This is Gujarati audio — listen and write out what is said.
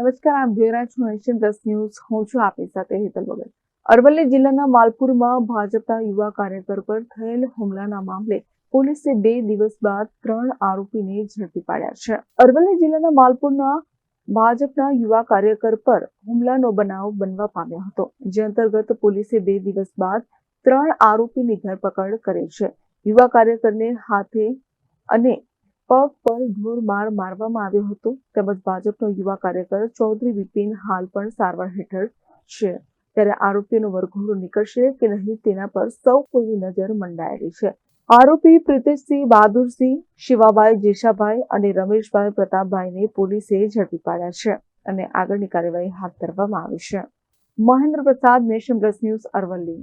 નમસ્કાર આપ જોઈ રહ્યા છો નેશન પ્લસ ન્યૂઝ. હું છું આપની સાથે હેતલ વગર અરવલ્લી જિલ્લાના માલપુરમાં ભાજપના યુવા કાર્યકર પર થયેલ હુમલાના મામલે પોલીસે બે દિવસ બાદ ત્રણ આરોપીને ઝડપી પાડ્યા છે. અરવલ્લી જિલ્લાના માલપુરના ભાજપના યુવા કાર્યકર પર હુમલાનો બનાવ બનવા પામ્યો હતો, જે અંતર્ગત પોલીસે બે દિવસ બાદ ત્રણ આરોપીની ધરપકડ કરી છે. યુવા કાર્યકરને હાથે અને પગ પર ઢોર માર મારવામાં આવ્યો હતો. તેમજ ભાજપનો યુવા કાર્યકર ચૌધરી વિપિન હાલ પણ સારવાર હેઠળ છે. ત્યારે આરોપીનો વરઘોડો નીકળશે કે નહીં તેના પર સૌ કોઈની નજર મંડાયેલી છે. આરોપી પ્રિતેશસિંહ બહાદુરસિંહ, શિવાભાઈ જેશાભાઈ અને રમેશભાઈ પ્રતાપભાઈને પોલીસે ઝડપી પાડ્યા છે અને આગળની કાર્યવાહી હાથ ધરવામાં આવી છે. મહેન્દ્ર પ્રસાદ નેશન પ્લસ ન્યૂઝ અરવલ્લી.